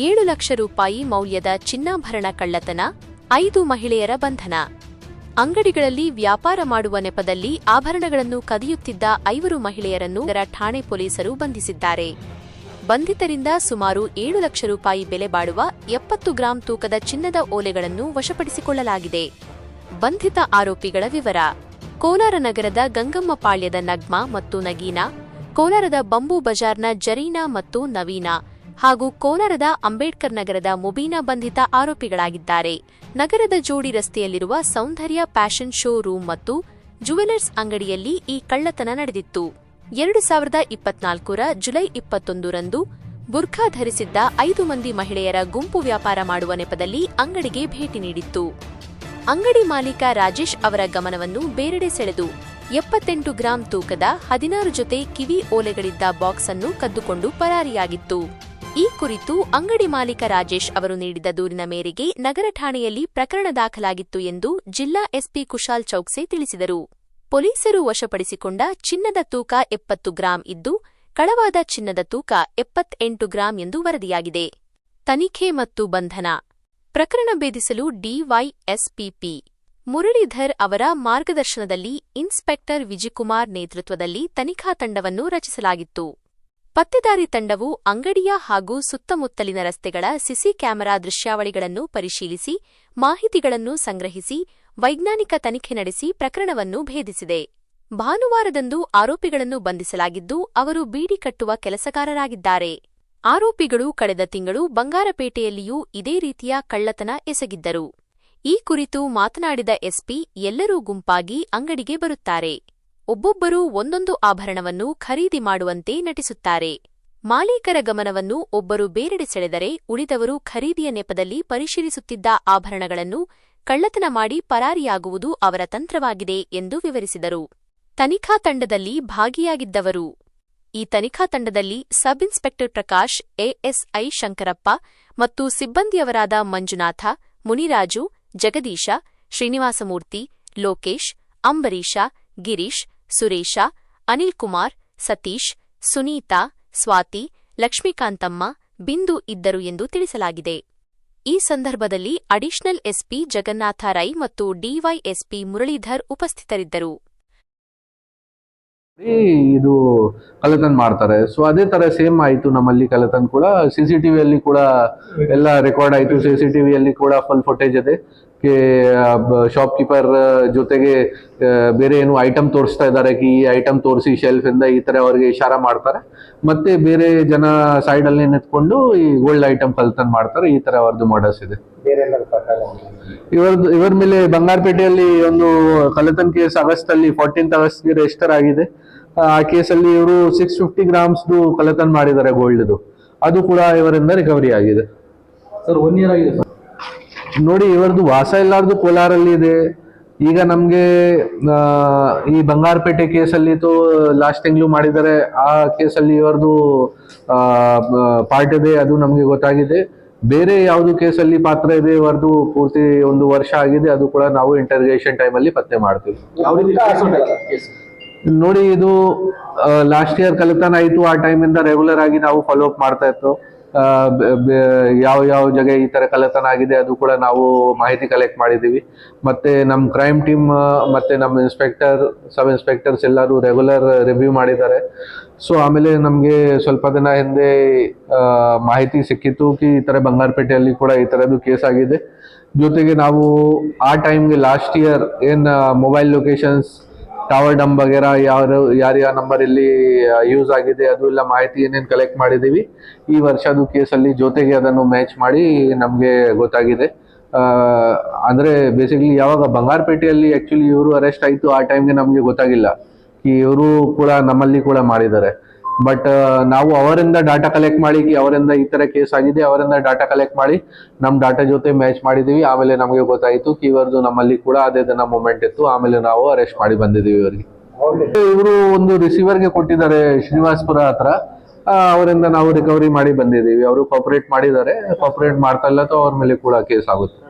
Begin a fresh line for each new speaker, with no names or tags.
ಏಳು ಲಕ್ಷ ರೂಪಾಯಿ ಮೌಲ್ಯದ ಚಿನ್ನಾಭರಣ ಕಳ್ಳತನ, ಐದು ಮಹಿಳೆಯರ ಬಂಧನ. ಅಂಗಡಿಗಳಲ್ಲಿ ವ್ಯಾಪಾರ ಮಾಡುವ ನೆಪದಲ್ಲಿ ಆಭರಣಗಳನ್ನು ಕದಿಯುತ್ತಿದ್ದ ಐವರು ಮಹಿಳೆಯರನ್ನು ನಗರ ಠಾಣೆ ಪೊಲೀಸರು ಬಂಧಿಸಿದ್ದಾರೆ. ಬಂಧಿತರಿಂದ ಸುಮಾರು ಏಳು ಲಕ್ಷ ರೂಪಾಯಿ ಬೆಲೆ ಬಾಳುವ ಎಪ್ಪತ್ತು ಗ್ರಾಂ ತೂಕದ ಚಿನ್ನದ ಓಲೆಗಳನ್ನು ವಶಪಡಿಸಿಕೊಳ್ಳಲಾಗಿದೆ. ಬಂಧಿತ ಆರೋಪಿಗಳ ವಿವರ. ಕೋಲಾರ ನಗರದ ಗಂಗಮ್ಮಪಾಳ್ಯದ ನಗ್ಮಾ ಮತ್ತು ನಗೀನಾ, ಕೋಲಾರದ ಬಂಬೂ ಬಜಾರ್ನ ಜರೀನಾ ಮತ್ತು ನವೀನಾ ಹಾಗೂ ಕೋಲಾರದ ಅಂಬೇಡ್ಕರ್ ನಗರದ ಮುಬೀನಾ ಬಂಧಿತ ಆರೋಪಿಗಳಾಗಿದ್ದಾರೆ. ನಗರದ ಜೋಡಿ ರಸ್ತೆಯಲ್ಲಿರುವ ಸೌಂದರ್ಯ ಪ್ಯಾಷನ್ ಶೋ ರೂಮ್ ಮತ್ತು ಜುವೆಲರ್ಸ್ ಅಂಗಡಿಯಲ್ಲಿ ಈ ಕಳ್ಳತನ ನಡೆದಿತ್ತು. ಎರಡು ಸಾವಿರದ ಇಪ್ಪತ್ನಾಲ್ಕರ ಜುಲೈ ಇಪ್ಪತ್ತೊಂದರಂದು ಬುರ್ಖಾ ಧರಿಸಿದ್ದ ಐದು ಮಂದಿ ಮಹಿಳೆಯರ ಗುಂಪು ವ್ಯಾಪಾರ ಮಾಡುವ ನೆಪದಲ್ಲಿ ಅಂಗಡಿಗೆ ಭೇಟಿ ನೀಡಿತ್ತು. ಅಂಗಡಿ ಮಾಲೀಕ ರಾಜೇಶ್ ಅವರ ಗಮನವನ್ನು ಬೇರೆಡೆ ಸೆಳೆದು ಎಪ್ಪತ್ತೆಂಟು ಗ್ರಾಂ ತೂಕದ ಹದಿನಾರು ಜೊತೆ ಕಿವಿ ಓಲೆಗಳಿದ್ದ ಬಾಕ್ಸ್ ಅನ್ನು ಕದ್ದುಕೊಂಡು ಪರಾರಿಯಾಗಿತ್ತು. ಈ ಕುರಿತು ಅಂಗಡಿ ಮಾಲೀಕ ರಾಜೇಶ್ ಅವರು ನೀಡಿದ ದೂರಿನ ಮೇರೆಗೆ ನಗರ ಠಾಣೆಯಲ್ಲಿ ಪ್ರಕರಣ ದಾಖಲಾಗಿತ್ತು ಎಂದು ಜಿಲ್ಲಾ ಎಸ್ಪಿ ಕುಶಾಲ್ ಚೌಕ್ಸೆ ತಿಳಿಸಿದರು. ಪೊಲೀಸರು ವಶಪಡಿಸಿಕೊಂಡ ಚಿನ್ನದ ತೂಕ ಎಪ್ಪತ್ತು ಗ್ರಾಂ ಇದ್ದು, ಕಳವಾದ ಚಿನ್ನದ ತೂಕ ಎಪ್ಪತ್ತೆಂಟು ಗ್ರಾಂ ಎಂದು ವರದಿಯಾಗಿದೆ. ತನಿಖೆ ಮತ್ತು ಬಂಧನ. ಪ್ರಕರಣ ಭೇದಿಸಲು ಡಿವೈಎಸ್ಪಿಪಿ ಮುರಳೀಧರ್ ಅವರ ಮಾರ್ಗದರ್ಶನದಲ್ಲಿ ಇನ್ಸ್ಪೆಕ್ಟರ್ ವಿಜಿಕುಮಾರ್ ನೇತೃತ್ವದಲ್ಲಿ ತನಿಖಾ ತಂಡವನ್ನು ರಚಿಸಲಾಗಿತ್ತು. ಪತ್ತೆದಾರಿ ತಂಡವು ಅಂಗಡಿಯ ಹಾಗೂ ಸುತ್ತಮುತ್ತಲಿನ ರಸ್ತೆಗಳ ಸಿಸಿ ಕ್ಯಾಮೆರಾ ದೃಶ್ಯಾವಳಿಗಳನ್ನು ಪರಿಶೀಲಿಸಿ, ಮಾಹಿತಿಗಳನ್ನು ಸಂಗ್ರಹಿಸಿ, ವೈಜ್ಞಾನಿಕ ತನಿಖೆ ನಡೆಸಿ ಪ್ರಕರಣವನ್ನು ಭೇದಿಸಿದೆ. ಭಾನುವಾರದಂದು ಆರೋಪಿಗಳನ್ನು ಬಂಧಿಸಲಾಗಿದ್ದು, ಅವರು ಬೀಡಿ ಕಟ್ಟುವ ಕೆಲಸಗಾರರಾಗಿದ್ದಾರೆ. ಆರೋಪಿಗಳು ಕಳೆದ ತಿಂಗಳು ಬಂಗಾರಪೇಟೆಯಲ್ಲಿಯೂ ಇದೇ ರೀತಿಯ ಕಳ್ಳತನ ಎಸಗಿದ್ದರು. ಈ ಕುರಿತು ಮಾತನಾಡಿದ ಎಸ್ಪಿ, ಎಲ್ಲರೂ ಗುಂಪಾಗಿ ಅಂಗಡಿಗೆ ಬರುತ್ತಾರೆ. ಒಬ್ಬೊಬ್ಬರೂ ಒಂದೊಂದು ಆಭರಣವನ್ನು ಖರೀದಿ ಮಾಡುವಂತೆ ನಟಿಸುತ್ತಾರೆ. ಮಾಲೀಕರ ಗಮನವನ್ನು ಒಬ್ಬರು ಬೇರೆಡೆ ಸೆಳೆದರೆ ಉಳಿದವರು ಖರೀದಿಯ ನೆಪದಲ್ಲಿ ಪರಿಶೀಲಿಸುತ್ತಿದ್ದ ಆಭರಣಗಳನ್ನು ಕಳ್ಳತನ ಮಾಡಿ ಪರಾರಿಯಾಗುವುದು ಅವರ ತಂತ್ರವಾಗಿದೆ ಎಂದು ವಿವರಿಸಿದರು. ತನಿಖಾ ತಂಡದಲ್ಲಿ ಭಾಗಿಯಾಗಿದ್ದವರು. ಈ ತನಿಖಾ ತಂಡದಲ್ಲಿ sub inspector Prakash, ASI Shankarappa ಮತ್ತು ಸಿಬ್ಬಂದಿಯವರಾದ ಮಂಜುನಾಥ, ಮುನಿರಾಜು, ಜಗದೀಶ, ಶ್ರೀನಿವಾಸಮೂರ್ತಿ, ಲೋಕೇಶ್, ಅಂಬರೀಷ, ಗಿರೀಶ್ ಸುರೇಶ, ಅನಿಲ್ ಕುಮಾರ್, ಸತೀಶ್, ಸುನೀತಾ, ಸ್ವಾತಿ, ಲಕ್ಷ್ಮೀಕಾಂತಮ್ಮ, ಬಿಂದು ಇದ್ದರು ಎಂದು ತಿಳಿಸಲಾಗಿದೆ. ಈ ಸಂದರ್ಭದಲ್ಲಿ ಅಡಿಷನಲ್ ಎಸ್ಪಿ ಜಗನ್ನಾಥ ರೈ ಮತ್ತು ಡಿವೈಎಸ್ಪಿ ಮುರಳೀಧರ್ ಉಪಸ್ಥಿತರಿದ್ದರು.
ಇದು ಕಳ್ಳತನ ಮಾಡ್ತಾರೆ. ಸೊ ಅದೇ ತರ ಸೇಮ್ ಆಯ್ತು ನಮ್ಮಲ್ಲಿ ಕಳ್ಳತನ ಕೂಡ. ಸಿ ಸಿ ಟಿವಿಯಲ್ಲಿ ಕೂಡ ಎಲ್ಲ ರೆಕಾರ್ಡ್ ಆಯ್ತು. ಸಿ ಸಿ ಟಿವಿಯಲ್ಲಿ ಕೂಡ ಫುಲ್ ಫುಟೇಜ್ ಇದೆ. ಕೆ ಶಾಪ್ ಕೀಪರ್ ಜೊತೆಗೆ ಬೇರೆ ಏನು ಐಟಮ್ ತೋರಿಸ್ತಾ ಇದ್ದಾರೆ. ಕಿ ಈ ಐಟಮ್ ತೋರಿಸಿ ಶೆಲ್ಫ್ ಇಂದ ಈ ತರ ಅವರಿಗೆ ಇಶಾರ ಮಾಡ್ತಾರೆ. ಮತ್ತೆ ಬೇರೆ ಜನ ಸೈಡ್ ಅಲ್ಲಿ ನಿಂತ್ಕೊಂಡು ಈ ಗೋಲ್ಡ್ ಐಟಮ್ ಕಲ್ತನ್ ಮಾಡ್ತಾರೆ. ಈ ತರ ಅವ್ರದ್ದು ಮಾಡಲ್ಸ್ ಇದೆ. ಇವರದ್ದು ಇವರ ಮೇಲೆ ಬಂಗಾರಪೇಟೆಯಲ್ಲಿ ಒಂದು ಕಳ್ಳತನ ಕೇಸ್ ಆಗಸ್ಟ್ ಅಲ್ಲಿ ಫೋರ್ಟೀನ್ತ್ ರೆಜಿಸ್ಟರ್ ರಿಜಿಸ್ಟರ್ ಆಗಿದೆ. ಆ ಕೇಸಲ್ಲಿ ಇವರು ಸಿಕ್ಸ್ ಫಿಫ್ಟಿ ಗ್ರಾಮ್ಸ್ದು ಕಳ್ಳತನ ಮಾಡಿದ್ದಾರೆ ಗೋಲ್ಡ್ದು ಅದು ಕೂಡ ಇವರಿಂದ ರಿಕವರಿ ಆಗಿದೆ.
ಸರ್ ಒನ್ ಇಯರ್ ಆಗಿದೆ
ನೋಡಿ ಇವರದು ವಾಸ ಇಲ್ಲಾರ್ದು ಕೋಲಾರಲ್ಲಿ ಇದೆ. ಈಗ ನಮ್ಗೆ ಈ ಬಂಗಾರಪೇಟೆ ಕೇಸಲ್ಲಿ ತೋ ಲಾಸ್ಟ್ ತಿಂಗ್ಳು ಮಾಡಿದ್ದಾರೆ. ಆ ಕೇಸಲ್ಲಿ ಇವರದು ಪಾರ್ಟ್ ಇದೆ ಅದು ನಮ್ಗೆ ಗೊತ್ತಾಗಿದೆ. ಬೇರೆ ಯಾವುದು ಕೇಸಲ್ಲಿ ಪಾತ್ರ ಇದೆ ಇವರದು ಪೂರ್ತಿ ಒಂದು ವರ್ಷ ಆಗಿದೆ ಅದು ಕೂಡ ನಾವು ಇಂಟರ್ಗೇಷನ್ ಟೈಮಲ್ಲಿ ಪತ್ತೆ ಮಾಡ್ತೀವಿ. ನೋಡಿ, ಇದು ಲಾಸ್ಟ್ ಇಯರ್ ಕಲೆತನ ಆಯ್ತು. ಆ ಟೈಮಿಂದ ರೆಗ್ಯುಲರ್ ಆಗಿ ನಾವು ಫಾಲೋ ಅಪ್ ಮಾಡ್ತಾ ಇತ್ತು. ಯಾವ ಯಾವ ಜಾಗ ಈ ತರ ಕಲೆತನ ಆಗಿದೆ ಅದು ಕೂಡ ನಾವು ಮಾಹಿತಿ ಕಲೆಕ್ಟ್ ಮಾಡಿದೀವಿ ಮತ್ತೆ ನಮ್ಮ ಕ್ರೈಮ್ ಟೀಮ್ ಮತ್ತೆ ನಮ್ಮ ಇನ್ಸ್ಪೆಕ್ಟರ್ ಸಬ್ ಇನ್ಸ್ಪೆಕ್ಟರ್ಸ್ ಎಲ್ಲರೂ ರೆಗ್ಯುಲರ್ ರಿವ್ಯೂ ಮಾಡಿದ್ದಾರೆ. ಸೊ ಆಮೇಲೆ ನಮಗೆ ಸ್ವಲ್ಪ ದಿನ ಹಿಂದೆ ಮಾಹಿತಿ ಸಿಕ್ಕಿತ್ತು ಕಿ ಈ ತರ ಬಂಗಾರಪೇಟೆಯಲ್ಲಿ ಕೂಡ ಈ ತರದ್ದು ಕೇಸ್ ಆಗಿದೆ. ಜೊತೆಗೆ ನಾವು ಆ ಟೈಮ್ಗೆ ಲಾಸ್ಟ್ ಇಯರ್ ಏನ್ ಮೊಬೈಲ್ ಲೊಕೇಶನ್ಸ್ ಟವರ್ ಡಮ್ ವಗೇರಾ ಯಾರು ಯಾರ್ಯಾವ ನಂಬರ್ ಇಲ್ಲಿ ಯೂಸ್ ಆಗಿದೆ, ಅದು ಎಲ್ಲ ಮಾಹಿತಿ ಏನೇನು ಕಲೆಕ್ಟ್ ಮಾಡಿದೀವಿ ಈ ವರ್ಷದ ಕೇಸಲ್ಲಿ ಜೊತೆಗೆ ಅದನ್ನು ಮ್ಯಾಚ್ ಮಾಡಿ ನಮಗೆ ಗೊತ್ತಾಗಿದೆ. ಅಂದ್ರೆ ಬೇಸಿಕಲಿ ಯಾವಾಗ ಬಂಗಾರಪೇಟೆಯಲ್ಲಿ ಆ್ಯಕ್ಚುಲಿ ಇವರು ಅರೆಸ್ಟ್ ಆಯ್ತು, ಆ ಟೈಮ್ಗೆ ನಮಗೆ ಗೊತ್ತಾಗಿಲ್ಲ. ಇವರು ಕೂಡ ನಮ್ಮಲ್ಲಿ ಕೂಡ ಮಾಡಿದ್ದಾರೆ. ಬಟ್ ನಾವು ಅವರಿಂದ ಡಾಟಾ ಕಲೆಕ್ಟ್ ಮಾಡಿ ಅವರಿಂದ ಈ ತರ ಕೇಸ್ ಆಗಿದೆ ಅವರಿಂದ ಡಾಟಾ ಕಲೆಕ್ಟ್ ಮಾಡಿ ನಮ್ಮ ಡಾಟಾ ಜೊತೆ ಮ್ಯಾಚ್ ಮಾಡಿದೀವಿ. ಆಮೇಲೆ ನಮಗೆ ಗೊತ್ತಾಯ್ತು ಇವರದು ನಮ್ಮಲ್ಲಿ ಕೂಡ ಅದೇ ದಿನ ಮೂಮೆಂಟ್ ಇತ್ತು. ಆಮೇಲೆ ನಾವು ಅರೆಸ್ಟ್ ಮಾಡಿ ಬಂದಿದ್ದೀವಿ ಇವರಿಗೆ. ಇವರು ಒಂದು ರಿಸೀವರ್ಗೆ ಕೊಟ್ಟಿದ್ದಾರೆ ಶ್ರೀನಿವಾಸ್ಪುರ ಹತ್ರ. ಅವರಿಂದ ನಾವು ರಿಕವರಿ ಮಾಡಿ ಬಂದಿದ್ದೀವಿ ಅವರು ಕಾಪರೇಟ್ ಮಾಡಿದ್ದಾರೆ. ಕಾಪರೇಟ್ ಮಾಡ್ತಾ ಇಲ್ಲ ಅವ್ರ ಮೇಲೆ ಕೂಡ ಕೇಸ್ ಆಗುತ್ತೆ.